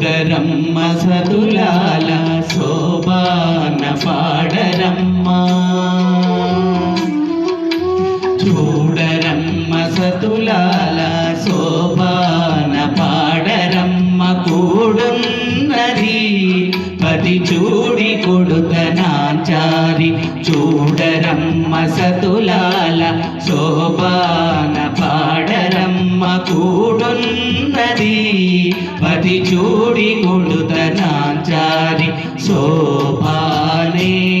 చూడరమ్మ సతులాల శోభాన పాడరమ్మ. చూడరమ్మ సతులాల శోభాన పాడరమ్మ. కూడున్నది పది చూడి కొడుతనాచారి చూడరమ్మ సతులాల శోభాన పాడరమ్మ. కూడున్నది పది చూడి కొడుతనాచారి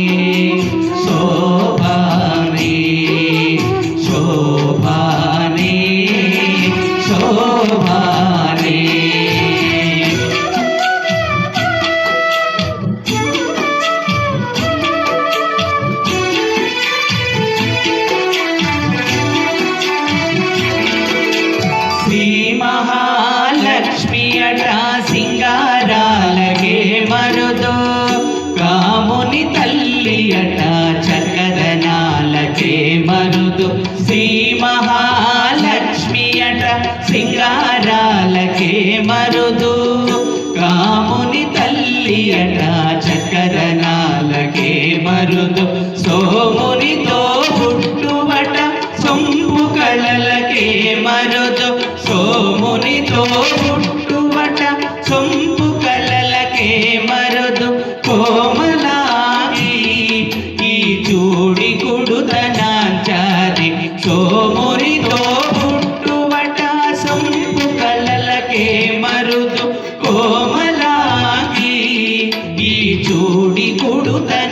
సింగారాలకే కాముని తల్లి అట చక్కదనాలకే మరుదు. సోమునితో పుట్టువట సొంపు కళలకే మరుదు. సోమునితో పుట్టు మరుదు కోమలాగి ఈ జోడి కొడుతని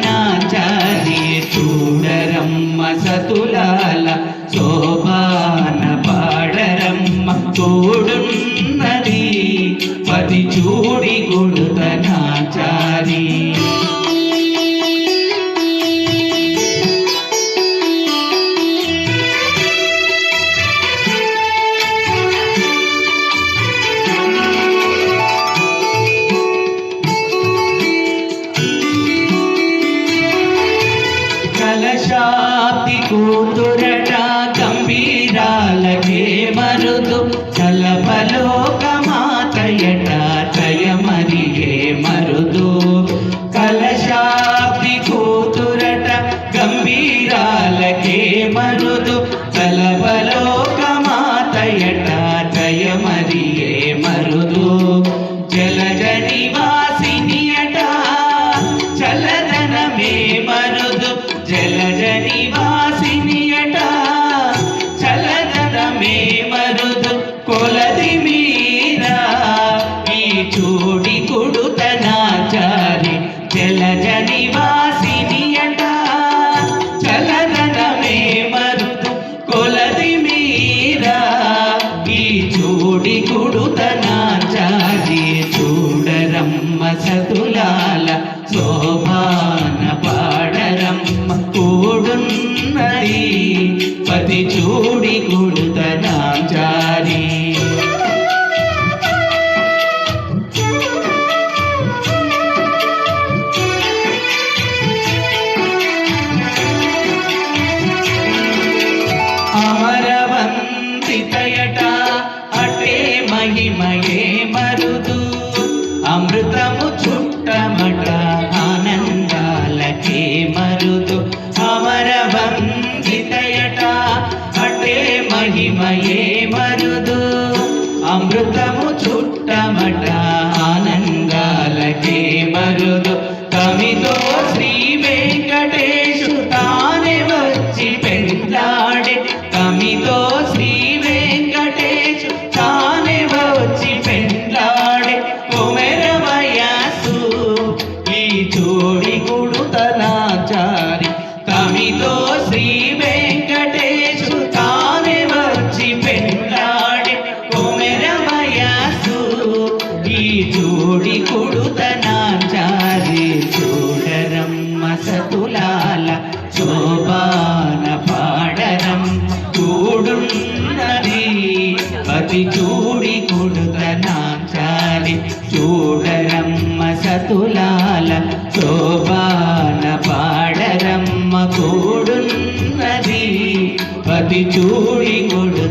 పతి చూడి కుడుతనాచారి అమరవంతితయట అటే మహిమయే మరుదు. అమృతము చుట్టమట మహిమయే మరుదు. అమృత చూడరమ్మ సతులాల శోభాన పాడనం కూడున్నది. పతి చూడి కొడుతనాచారి చూడరమ్మ సతులాల శోభాన పాడరమ్మ కూడున్నది. పతి చూడి కొడు